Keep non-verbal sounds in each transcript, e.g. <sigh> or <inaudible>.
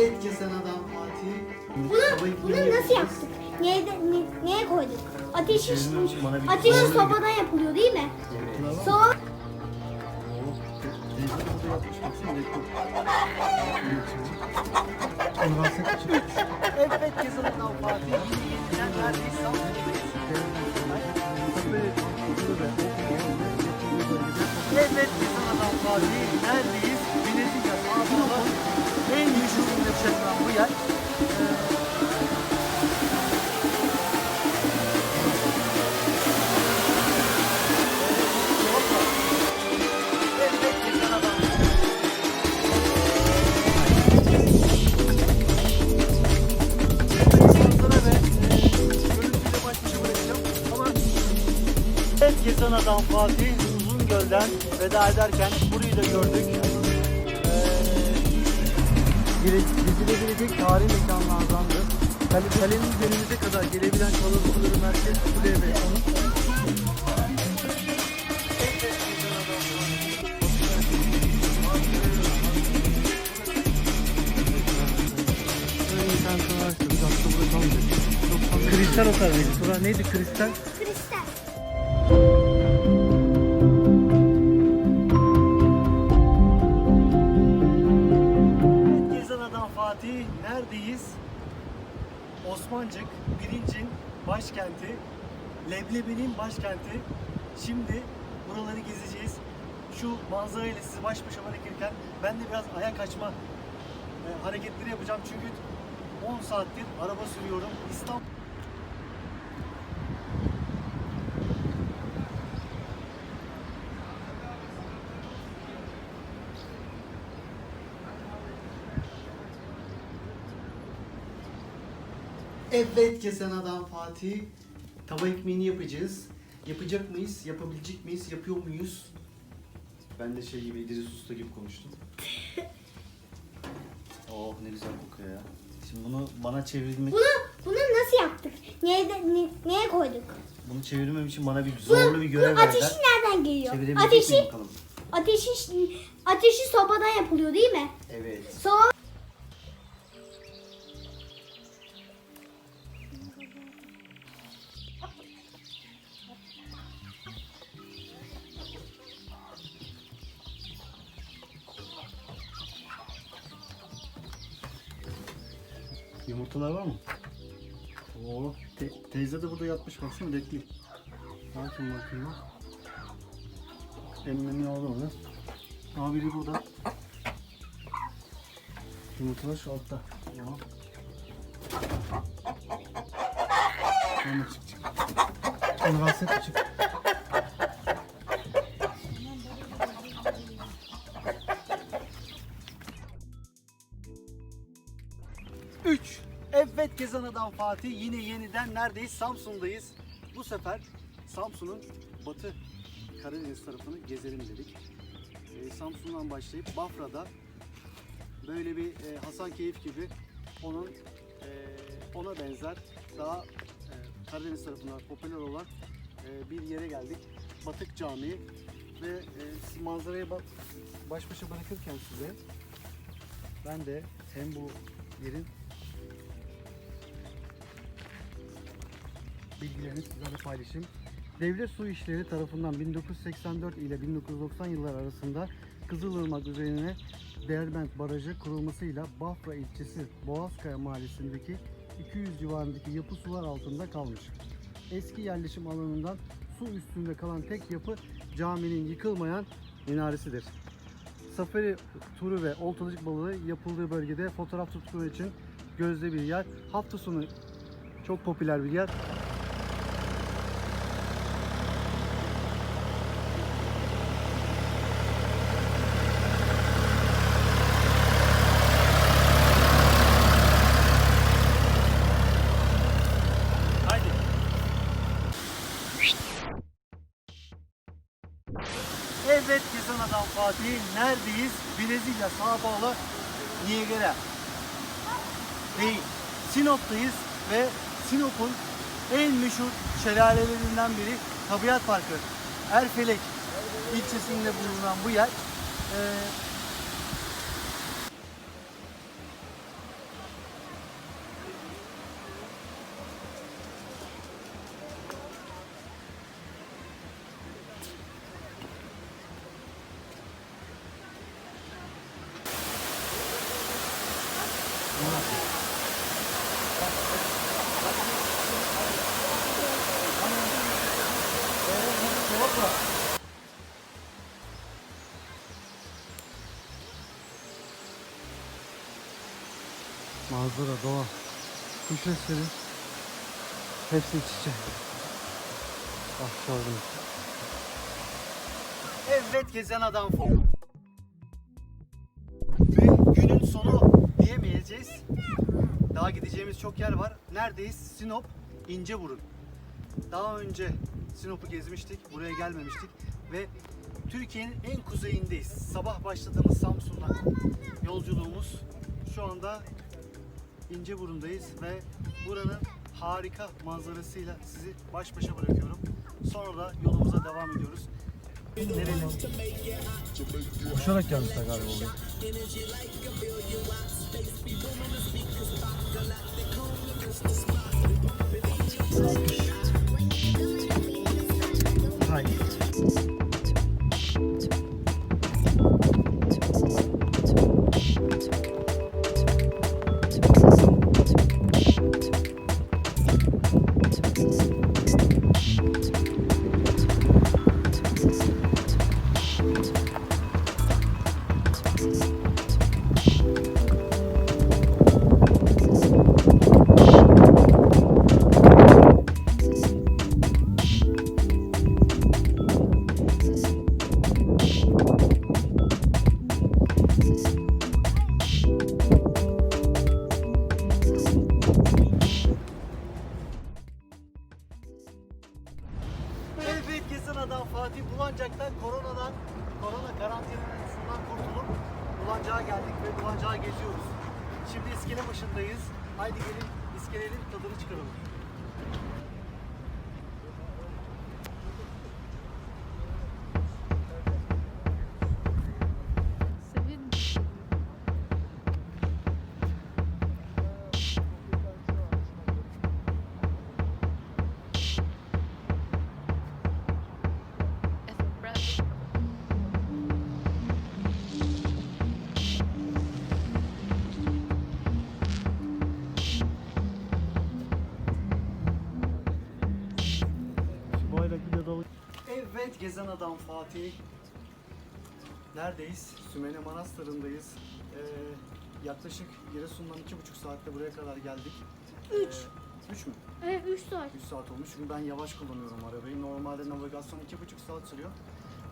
Evet kesen adam Fatih. Bunu, bunu nasıl yaptık? Neye, ne- neye koyduk? Ateşi, ateşi sobadan yapılıyor değil mi? Soba Evet kesen adam Fatih. Yeniden. Evet kesen adam Adam Fatih Uzungöl'den veda ederken burayı da gördük. Gezilebilecek tarihi mekanlardandır. Kale, kalenin üzerimize kadar gelebilen kalıntıları merkez kule ve Kristal otel miydi? Tura neydi kristal. Osmancık, Birincin başkenti, Leblebi'nin başkenti. Şimdi buraları gezeceğiz. Şu manzarayla sizi baş başa bırakırken ben de biraz ayak açma e, hareketleri yapacağım çünkü 10 saattir araba sürüyorum. İstanbul Evet kesen adam Fatih. Tava ekmeğini yapacağız. Yapacak mıyız? Yapabilecek miyiz? Yapıyor muyuz? Ben de şey gibi İdris Usta gibi konuştum. <laughs> oh ne güzel kokuyor ya. Şimdi bunu bana çevirmek, Bunu, bunu nasıl yaptık? Neye, ne- neye koyduk? bunu çevirmem için bana bir Bunu- zorlu bir görev bunun ateşi verdiler. nereden geliyor? Ateşi, ateşi, ateşi sobadan yapılıyor değil mi? Evet. Soba Yumurtalar var mı? Oo, te- teyze de burada yatmış baksana bekliyor. Bakın bakayım. Emmemi aldı onu. Aa biri burada. Yumurtalar şu altta. Tamam. Tamam çık çık. Rahatsız etme çık. Üç. Evet Gezen Adam Fatih yine yeniden neredeyiz? Samsun'dayız. Bu sefer Samsun'un batı Karadeniz tarafını gezelim dedik. Ee, Samsun'dan başlayıp Bafra'da böyle bir e, Hasankeyf gibi onun e, ona benzer daha e, Karadeniz tarafında popüler olan e, bir yere geldik. Batık Camii ve e, manzaraya bak, baş başa bırakırken size ben de hem bu yerin bilgilerini sizlerle paylaşayım. Devlet Su İşleri tarafından 1984 ile 1990 yıllar arasında Kızılırmak üzerine Derbent Barajı kurulmasıyla Bafra ilçesi Boğazkaya mahallesindeki 200 civarındaki yapı sular altında kalmış. Eski yerleşim alanından su üstünde kalan tek yapı caminin yıkılmayan minaresidir. Safari turu ve oltalıcık balığı yapıldığı bölgede fotoğraf tuttuğu için gözde bir yer. Hafta sonu çok popüler bir yer. Haydi. Evet Gezen Adam Fatih neredeyiz? Brezilya, Sao Paulo, Niagara. Değil. Sinop'tayız ve Sinop'un en meşhur şelalelerinden biri Tabiat Parkı. Erfelek ilçesinde bulunan bu yer e, Manzara, doğa, kuş sesleri hepsi iç içe. Ah gördüm. Evet gezen adam fon. Ve günün sonu diyemeyeceğiz. Daha gideceğimiz çok yer var. Neredeyiz? Sinop, İnceburun. Daha önce Sinop'u gezmiştik, buraya gelmemiştik ve Türkiye'nin en kuzeyindeyiz. Sabah başladığımız Samsun'dan yolculuğumuz şu anda İnceburun'dayız ve buranın harika manzarasıyla sizi baş başa bırakıyorum. Sonra da yolumuza devam ediyoruz. Nereli? Koşarak gelmişler galiba oraya. Hayır. Adam Fatih Bulancak'tan koronadan, korona karantinasından kurtulup Bulancak'a geldik ve Bulancak'a geziyoruz. Şimdi iskele başındayız. Haydi gelin iskelenin tadını çıkaralım. Gezen adam Fatih. Neredeyiz? Sümele Manastırı'ndayız. Ee, yaklaşık Giresun'dan iki buçuk saatte buraya kadar geldik. Üç. Ee, üç mü? Evet 3 saat. 3 saat olmuş çünkü ben yavaş kullanıyorum arabayı. Normalde navigasyon iki buçuk saat sürüyor.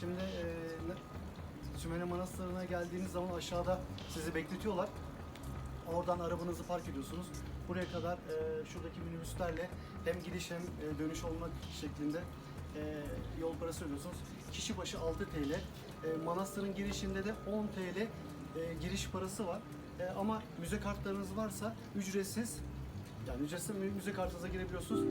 Şimdi e, ne- Sümele Manastırı'na geldiğiniz zaman aşağıda sizi bekletiyorlar. Oradan arabanızı park ediyorsunuz. Buraya kadar e, şuradaki minibüslerle hem gidiş hem e, dönüş olmak şeklinde e, yol parası ödüyorsunuz. Kişi başı 6 TL. E, manastırın girişinde de 10 TL e, giriş parası var. E, ama müze kartlarınız varsa ücretsiz yani ücretsiz mü- müze kartınıza girebiliyorsunuz. E,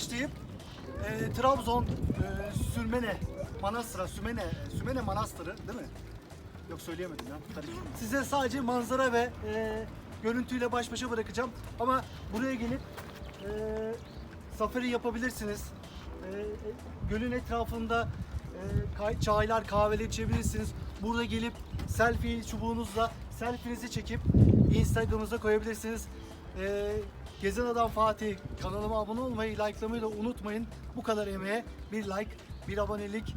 başlayıp e, Trabzon, e, Sürmene, Manastır'a, Sümene, Sümene Manastırı değil mi? Yok söyleyemedim ya. Size sadece manzara ve e, görüntüyle baş başa bırakacağım. Ama buraya gelip e, safari yapabilirsiniz. E, e, gölün etrafında e, çaylar, kahveler içebilirsiniz. Burada gelip selfie çubuğunuzla selfie'nizi çekip Instagram'ınıza koyabilirsiniz. Ee, Gezen Adam Fatih kanalıma abone olmayı, likelamayı da unutmayın. Bu kadar emeğe bir like, bir abonelik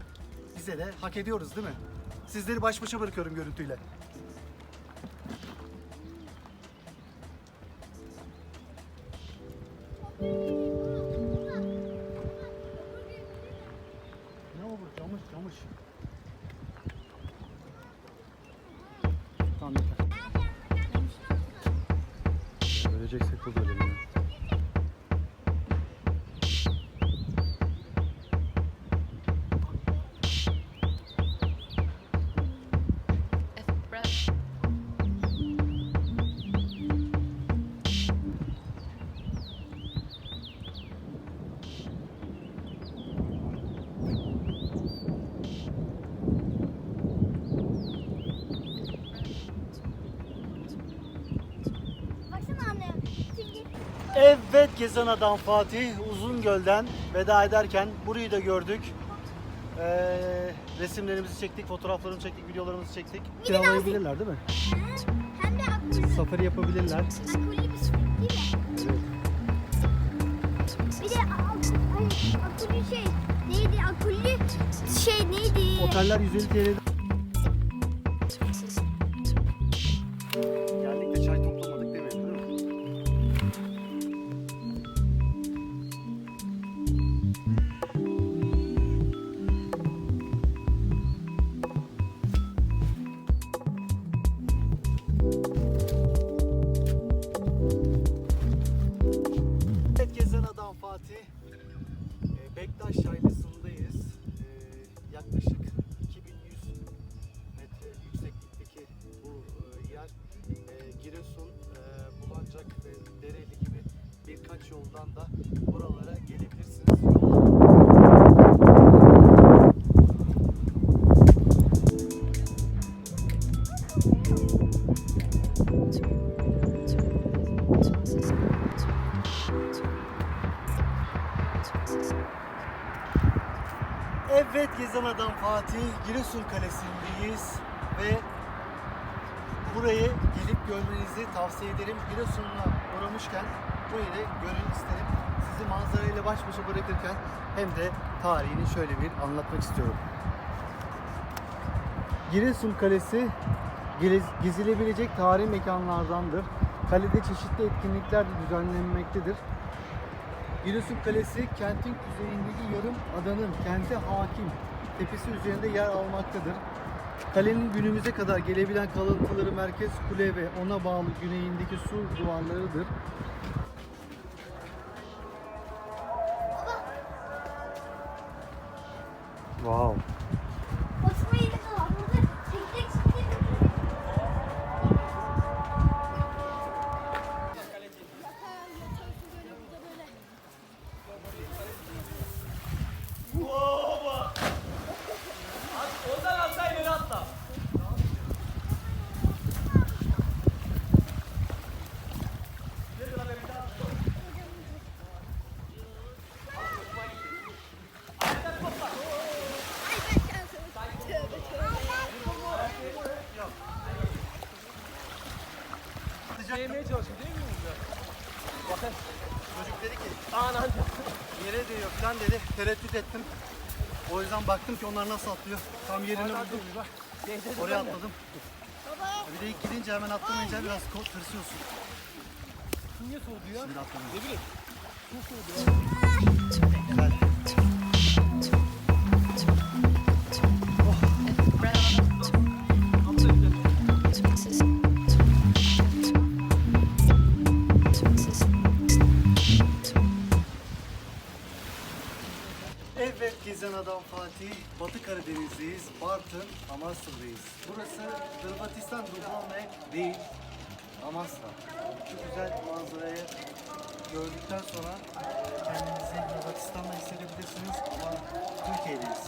bize de hak ediyoruz değil mi? Sizleri baş başa bırakıyorum görüntüyle. Öleceksek burada ölelim Adam Fatih Uzungöl'den veda ederken burayı da gördük. Ee, resimlerimizi çektik, fotoğraflarımızı çektik, videolarımızı çektik. Kiralayabilirler değil mi? hem de akıllı. Safari yapabilirler. Akıllı bisiklet değil mi? Bir de hani akıllı şey neydi? Akıllı şey neydi? Oteller 150 TL. Adam Fatih Giresun Kalesi'ndeyiz ve burayı gelip görmenizi tavsiye ederim. Giresun'a uğramışken burayı da görün isterim. Sizi manzarayla baş başa bırakırken hem de tarihini şöyle bir anlatmak istiyorum. Giresun Kalesi gezilebilecek tarihi mekanlardandır. Kalede çeşitli etkinlikler de düzenlenmektedir. Giresun Kalesi kentin kuzeyindeki yarım adanın kente hakim tepesi üzerinde yer almaktadır. Kalenin günümüze kadar gelebilen kalıntıları merkez kule ve ona bağlı güneyindeki sur duvarlarıdır. Wow. Oturma yeri de var. Burada tek tek tek Yemeye çalışıyor değil mi Çocuk dedi ki falan dedi. Tereddüt ettim. O yüzden baktım ki onlar nasıl atlıyor. Tam yerini buldum. Oraya atladım. Bir de ilk gidince hemen atlamayınca biraz tırsıyorsun. Niye soğudu ya? Şimdi atlamayın. Ne bileyim. Güzel. if Karadeniz'deyiz, Bartın, Amasra'dayız. Burası Hırvatistan Dubrovnik değil, Amasra. Şu güzel manzarayı gördükten sonra kendinizi Hırvatistan'da hissedebilirsiniz ama Türkiye'deyiz.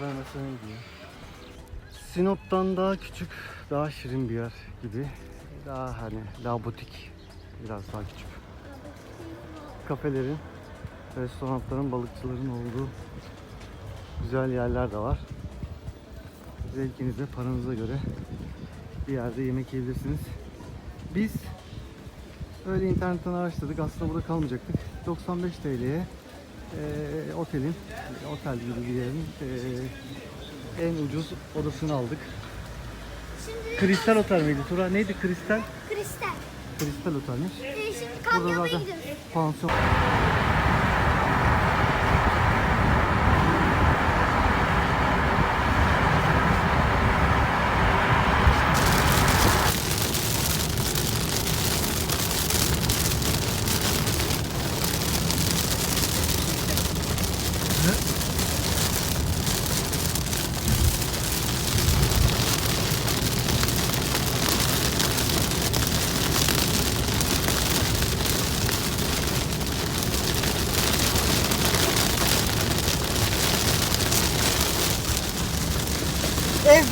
Vermesen iyi diye. Sinop'tan daha küçük, daha şirin bir yer gibi. Daha hani daha butik. Biraz daha küçük. Kafelerin, restoranların, balıkçıların olduğu güzel yerler de var. Zevkinize, paranıza göre bir yerde yemek yiyebilirsiniz. Biz öyle internetten araştırdık. Aslında burada kalmayacaktık. 95 TL'ye eee, otelin, otel gibi bir yerin eee, en ucuz odasını aldık. Şimdi Kristal Otel miydi Tura? Neydi Kristal? kristal. Kristal Otel'miş. Ee, şimdi kamyona zaten gidiyoruz. pansiyon.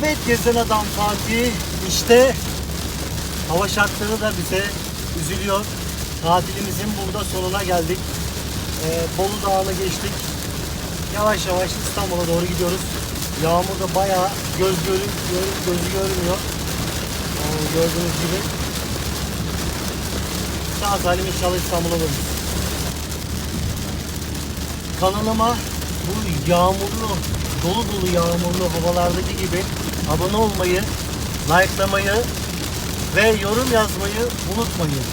Evet gezen adam Fatih. İşte hava şartları da bize üzülüyor. Tatilimizin burada sonuna geldik. Ee, Bolu Dağı'nı geçtik. Yavaş yavaş İstanbul'a doğru gidiyoruz. Yağmur da bayağı göz görün, gör- gözü görmüyor. Ee, gördüğünüz gibi. Sağ salim inşallah İstanbul'a dönüyoruz. Kanalıma bu yağmurlu, dolu dolu yağmurlu havalardaki gibi abone olmayı, likelamayı ve yorum yazmayı unutmayın.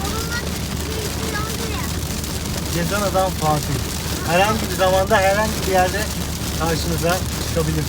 Adam Fatih. Herhangi bir zamanda herhangi bir yerde karşınıza çıkabilir.